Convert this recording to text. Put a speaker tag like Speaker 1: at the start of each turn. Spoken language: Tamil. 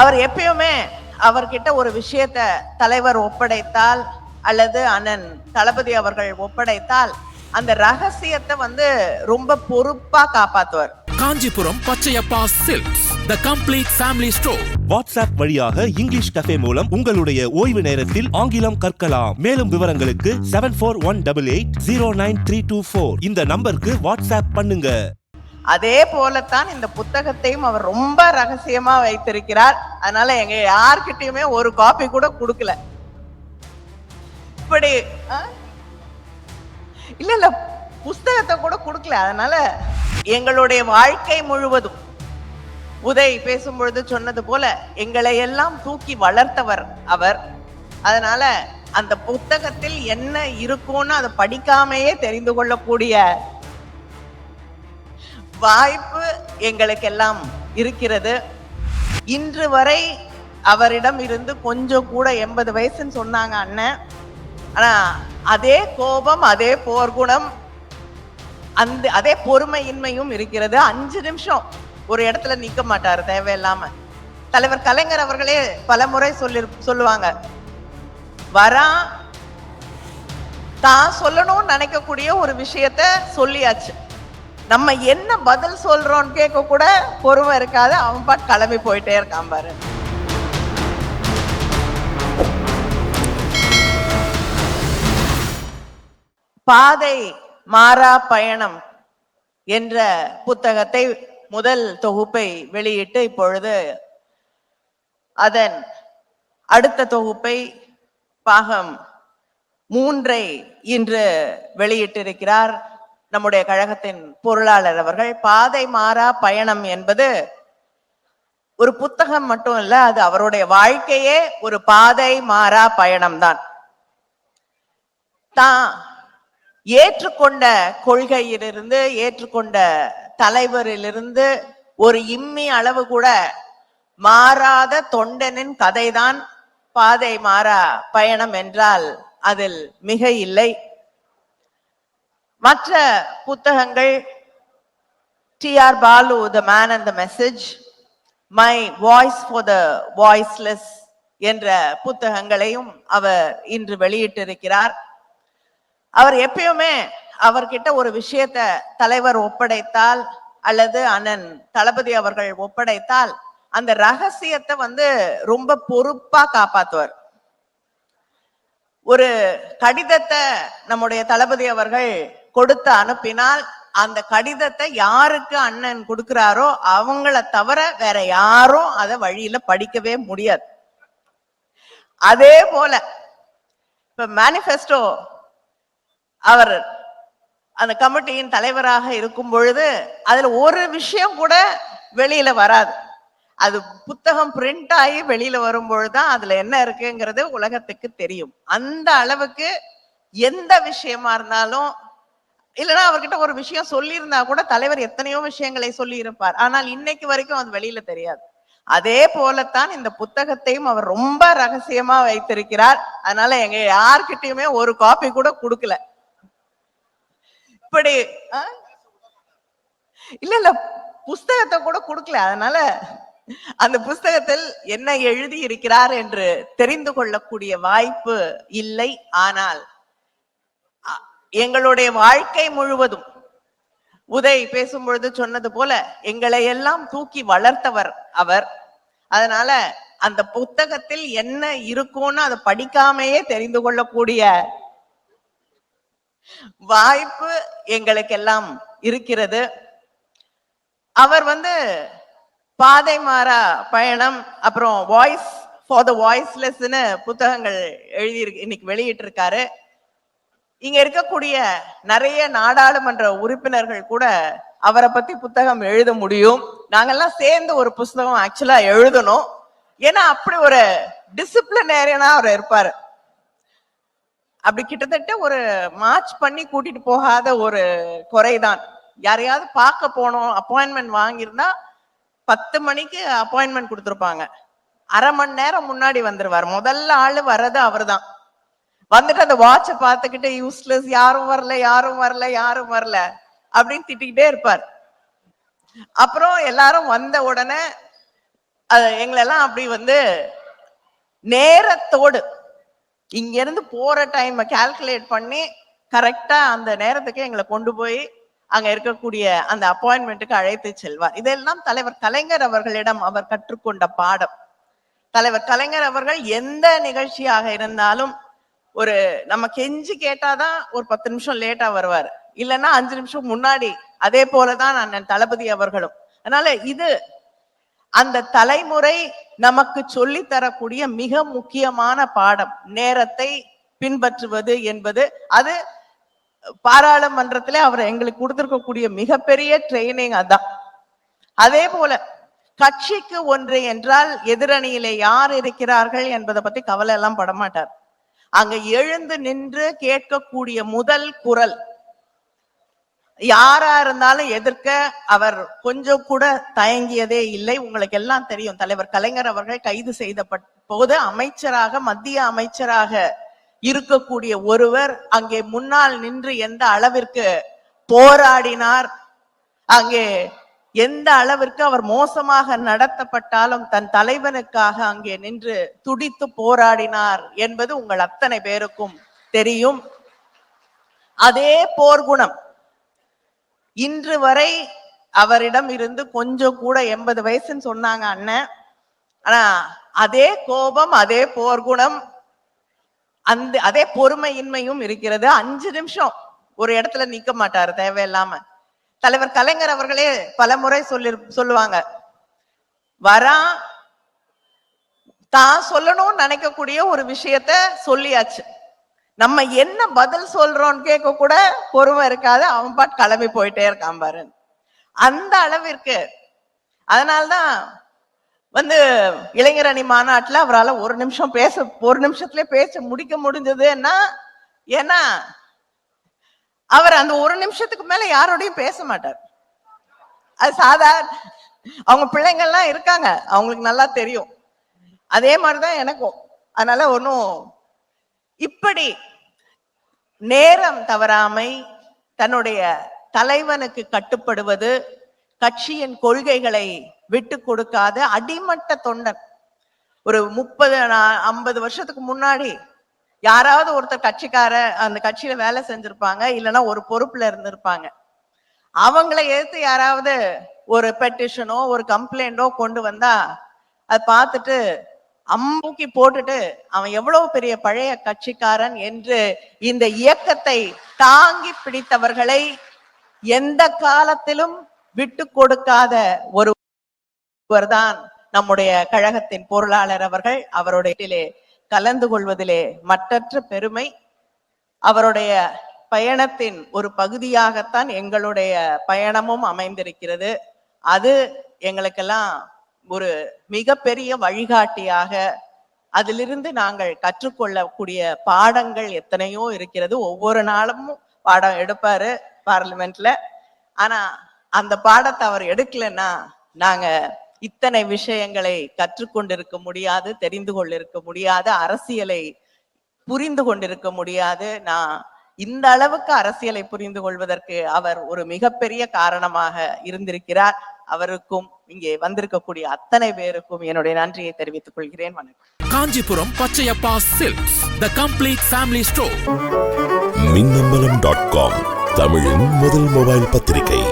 Speaker 1: அவர் எப்பயுமே அவர்கிட்ட ஒரு விஷயத்த தலைவர் ஒப்படைத்தால் அல்லது அண்ணன் தளபதி அவர்கள் ஒப்படைத்தால் அந்த ரகசியத்தை வந்து ரொம்ப பொறுப்பா காப்பாத்துவார்.
Speaker 2: Kanchipuram Pachaiyappa silks the complete family store
Speaker 3: WhatsApp வழியாக இங்கிலீஷ் கஃபே மூலம் உங்களுடைய ஓய்வு நேரத்தில் ஆங்கிலம் கற்கலாம். மேலும் விவரங்களுக்கு seven four one double eight zero nine three two four இந்த நம்பருக்கு வாட்ஸ்அப் பண்ணுங்க.
Speaker 1: அதே போலத்தான் இந்த புத்தகத்தையும் அவர் ரொம்ப ரகசியமா வைத்திருக்கிறார். அதனால எங்க யார்கிட்டயுமே ஒரு காப்பி கூட கொடுக்கல. இப்படி ஆ? இல்ல இல்ல புஸ்தகத்தை கூட கொடுக்கல. அதனால எங்களுடைய வாழ்க்கை முழுவதும் உதய் பேசும்பொழுது சொன்னது போல எங்களை எல்லாம் தூக்கி வளர்த்தவர் அவர். அதனால அந்த புத்தகத்தில் என்ன இருக்கும்னு அதை படிக்காமையே தெரிந்து கொள்ளக்கூடிய வாய்ப்பு எங்களுக்கெல்லாம் இருக்கிறது. இன்று வரை அவரிடம் இருந்து கொஞ்சம் கூட எண்பது வயசுன்னு சொன்னாங்க அண்ணன். ஆனா அதே கோபம் அதே போர்க்குணம் அந்த அதே பொறுமையின்மையும் இருக்கிறது. அஞ்சு நிமிஷம் ஒரு இடத்துல நிக்க மாட்டாரு தேவையில்லாம. தலைவர் கலைஞர் அவர்களே பல முறை சொல்லி சொல்லுவாங்க. வரா தான் சொல்லணும்னு நினைக்கக்கூடிய ஒரு விஷயத்த சொல்லியாச்சு. நம்ம என்ன பதில் சொல்றோம்னு கேட்க கூட பொறுமை இருக்காது. அவன் பாட்டு கிளம்பி போயிட்டே இருக்கான் பாரு. பாதை மாறா பயணம் என்ற புத்தகத்தை முதல் தொகுப்பை வெளியிட்டு இப்பொழுது அதன் அடுத்த தொகுப்பை பாகம் மூன்றை இன்று வெளியிட்டிருக்கிறார். நம்முடைய கழகத்தின் பொருளாளர் அவர்கள் பாதை மாறா பயணம் என்பது ஒரு புத்தகம் மட்டும் இல்ல அது அவருடைய வாழ்க்கையே ஒரு பாதை மாறா பயணம் தான் தான் ஏற்றுக்கொண்ட கொள்கையிலிருந்து ஏற்றுக்கொண்ட தலைவரிலிருந்து ஒரு இம்மி அளவு கூட மாறாத தொண்டனின் கதைதான் பாதை மாறா பயணம் என்றால் அதில் மிக இல்லை. மற்ற புத்தகங்கள் T R Balu the man and the message my voice for the voiceless என்ற புத்தகங்களையும் அவர் இன்று வெளியிட்டிருக்கிறார். அவர் எப்பயுமே அவர்கிட்ட ஒரு விஷயத்த தலைவர் ஒப்படைத்தால் அல்லது அண்ணன் தளபதி அவர்கள் ஒப்படைத்தால் அந்த ரகசியத்தை வந்து ரொம்ப பொறுப்பா காப்பாத்துவார். ஒரு கடிதத்தை நம்முடைய தளபதி அவர்கள் கொடுத்து அனுப்பினால் அந்த கடிதத்தை யாருக்கு அண்ணன் கொடுக்கிறாரோ அவங்கள தவிர வேற யாரும் அதை வழியில படிக்கவே முடியாது. அதே போல இப்ப மேனிஃபெஸ்டோ அவர் அந்த கமிட்டியின் தலைவராக இருக்கும் பொழுது அதுல ஒரு விஷயம் கூட வெளியில வராது. அது புத்தகம் பிரிண்ட் ஆகி வெளியில வரும் பொழுதுதான் அதுல என்ன இருக்குங்கிறது உலகத்துக்கு தெரியும். அந்த அளவுக்கு எந்த விஷயமா இருந்தாலும் இல்லைன்னா அவர்கிட்ட ஒரு விஷயம் சொல்லியிருந்தா கூட தலைவர் எத்தனையோ விஷயங்களை சொல்லி இருப்பார் ஆனால் இன்னைக்கு வரைக்கும் அது வெளியில தெரியாது. அதே போலத்தான் இந்த புத்தகத்தையும் அவர் ரொம்ப ரகசியமா வைத்திருக்கிறார். அதனால எங்க யார்கிட்டயுமே ஒரு காப்பி கூட கொடுக்கல. இப்படி இல்ல இல்ல புஸ்தகத்தை கூட கொடுக்கல. அதனால அந்த புஸ்தகத்தில் என்ன எழுதி இருக்கிறார் என்று தெரிந்து கொள்ளக்கூடிய வாய்ப்பு இல்லை. ஆனால் எங்களுடைய வாழ்க்கை முழுவதும். உதய் பேசும்பொழுது சொன்னது போல எங்களை எல்லாம் தூக்கி வளர்த்தவர் அவர். அதனால அந்த புத்தகத்தில் என்ன இருக்கும்னு அதை படிக்காமையே தெரிந்து கொள்ளக்கூடிய வாய்ப்பு எங்களுக்கெல்லாம் இருக்கிறது. அவர் வந்து பாதை மாறா பயணம் அப்புறம் வாய்ஸ் ஃபார் த வாய்ஸ்லெஸ்ன்னு புத்தகங்கள் எழுதி இன்னைக்கு வெளியிட்டிருக்காரு. இங்க இருக்கக்கூடிய நிறைய நாடாளுமன்ற உறுப்பினர்கள் கூட அவரை பத்தி புத்தகம் எழுத முடியும். நாங்கெல்லாம் சேர்ந்து ஒரு புஸ்தகம் ஆக்சுவலா எழுதணும். ஏன்னா அப்படி ஒரு டிசிப்ளினேரியனா அவர் இருப்பாரு. அப்படி கிட்டத்தட்ட ஒரு மார்ச் பண்ணி கூட்டிட்டு போகாத ஒரு குறைதான். யாரையாவது பார்க்க போனோம் அப்பாயின்மெண்ட் வாங்கியிருந்தா பத்து மணிக்கு அப்பாயின்மெண்ட் கொடுத்துருப்பாங்க. அரை மணி நேரம் முன்னாடி வந்துருவார். முதல்ல ஆள் வர்றது அவர்தான். வந்துட்டு அந்த வாட்சை பார்த்துக்கிட்டு யூஸ்லெஸ் யாரும் வரல யாரும் வரல யாரும் வரல அப்படின்னு திட்டிக்கிட்டே இருப்பார். அப்புறம் எல்லாரும் வந்த உடனே அது எங்களெல்லாம் அப்படி வந்து நேரத்தோடு இங்க இருந்து போற டைம் கால்குலேட் பண்ணி கரெக்டா அந்த நேரத்துக்கு எங்களை கொண்டு போய் அங்க இருக்கக்கூடிய அந்த அப்பாயின்மெண்ட்டுக்கு அழைத்து செல்வார். இதெல்லாம் தலைவர் கலைஞர் அவர்களிடம் அவர் கற்றுக்கொண்ட பாடம். தலைவர் கலைஞர் அவர்கள் எந்த நிகழ்ச்சியாக இருந்தாலும் ஒரு நம்ம கெஞ்சி கேட்டாதான் ஒரு பத்து நிமிஷம் லேட்டா வருவார். இல்லைன்னா அஞ்சு நிமிஷம் முன்னாடி அதே போலதான் அண்ணன் தளபதி அவர்களும். அதனால இது அந்த தலைமுறை நமக்கு சொல்லி தரக்கூடிய மிக முக்கியமான பாடம். நேரத்தை பின்பற்றுவது என்பது. அது பாராளுமன்றத்திலே அவர் எங்களுக்கு கொடுத்திருக்கக்கூடிய மிகப்பெரிய ட்ரைனிங் அதான். அதே போல கட்சிக்கு ஒன்று என்றால் எதிரணியிலே யார் இருக்கிறார்கள் என்பதை பத்தி கவலை எல்லாம் படமாட்டார். அங்க எழுந்து நின்று கேட்கக்கூடிய முதல் குரல். யாரா இருந்தாலும் எதிர்க்க அவர் கொஞ்சம் கூட தயங்கியதே இல்லை. உங்களுக்கு எல்லாம் தெரியும் தலைவர் கலைஞர் அவர்கள் கைது செய்த போது அமைச்சராக மத்திய அமைச்சராக இருக்கக்கூடிய ஒருவர் அங்கே முன்னால் நின்று எந்த அளவிற்கு போராடினார் அங்கே எந்த அளவிற்கு அவர் மோசமாக நடத்தப்பட்டாலும் தன் தலைவனுக்காக அங்கே நின்று துடித்து போராடினார் என்பது உங்கள் அத்தனை பேருக்கும் தெரியும். அதே போர்க்குணம் இன்று வரை அவரிடம் இருந்து கொஞ்சம் கூட எண்பது வயசுன்னு சொன்னாங்க அண்ணன் ஆனா அதே கோபம் அதே போர்க்குணம் அந்த அதே பொறுமையின்மையும் இருக்கிறது. அஞ்சு நிமிஷம் ஒரு இடத்துல நிக்க மாட்டாரு தேவையில்லாம. தலைவர் கலைஞர் அவர்களே பல முறை சொல்லி சொல்லுவாங்க. வரா தான் சொல்லணும்னு நினைக்கக்கூடிய ஒரு விஷயத்த சொல்லியாச்சு. நம்ம என்ன பதில் சொல்றோம்னு கேட்க கூட பொறுமை இருக்காது. அவன் பாட்டு கிளம்பி போயிட்டே இருக்கான் பாரு. அந்த அளவிற்கு. அதனால்தான் வந்து இளைஞர் அணி அவரால் ஒரு நிமிஷம் பேச ஒரு நிமிஷத்துல பேச முடிக்க முடிஞ்சதுன்னா ஏன்னா அவர் அந்த ஒரு நிமிஷத்துக்கு மேல யாரோடையும் பேச மாட்டார். அது சாதாரண அவங்க பிள்ளைங்கள்லாம் இருக்காங்க. அவங்களுக்கு நல்லா தெரியும். அதே மாதிரிதான் எனக்கும். அதனால ஒன்றும் இப்படி நேரம் தவறாமை தன்னுடைய தலைவனுக்கு கட்டுப்படுவது கட்சியின் கொள்கைகளை விட்டு கொடுக்காத அடிமட்ட தொண்டன். ஒரு முப்பது ஐம்பது வருஷத்துக்கு முன்னாடி யாராவது ஒருத்தர் கட்சிக்கார அந்த கட்சியில வேலை செஞ்சிருப்பாங்க இல்லைன்னா ஒரு பொறுப்புல இருந்திருப்பாங்க. அவங்கள எதிர்த்து யாராவது ஒரு பெட்டிஷனோ ஒரு கம்ப்ளைண்டோ கொண்டு வந்தா அதை பார்த்துட்டு அம்பூக்கி போட்டுட்டு அவன் எவ்வளவு பெரிய பழைய கட்சிக்காரன் என்று இந்த இயக்கத்தை தாங்கி பிடித்தவர்களை எந்த காலத்திலும் விட்டு கொடுக்காத ஒருவர்தான் நம்முடைய கழகத்தின் பொருளாளர் அவர்கள். அவருடைய கலந்து கொள்வதிலே மற்றற்ற பெருமை. அவருடைய பயணத்தின் ஒரு பகுதியாகத்தான் எங்களுடைய பயணமும் அமைந்திருக்கிறது. அது எங்களுக்கெல்லாம் ஒரு மிகப்பெரிய வழிகாட்டியாக அதிலிருந்து நாங்கள் கற்றுக்கொள்ளக்கூடிய பாடங்கள் எத்தனையோ இருக்கிறது. ஒவ்வொரு நாளும் பாடம் எடுப்பாரு பார்லிமெண்ட்ல. ஆனா அந்த பாடத்தை அவர் எடுக்கலைன்னா நாங்க இத்தனை விஷயங்களை கற்றுக்கொண்டிருக்க முடியாது தெரிந்து கொண்டிருக்க முடியாது அரசியலை புரிந்து கொண்டிருக்க முடியாது. நான் இந்த அளவுக்கு அரசியலை புரிந்து கொள்வதற்கு அவர் ஒரு மிகப்பெரிய காரணமாக இருந்திருக்கிறார். அவருக்கும் இங்கே வந்திருக்கக்கூடிய அத்தனை பேருக்கும் என்னுடைய நன்றியை தெரிவித்துக் கொள்கிறேன். வணக்கம்.
Speaker 2: Kanchipuram Pachaiyappa silks the complete family store.
Speaker 4: Minnambalam dot com தமிழின் முதல் மொபைல் பத்திரிகை.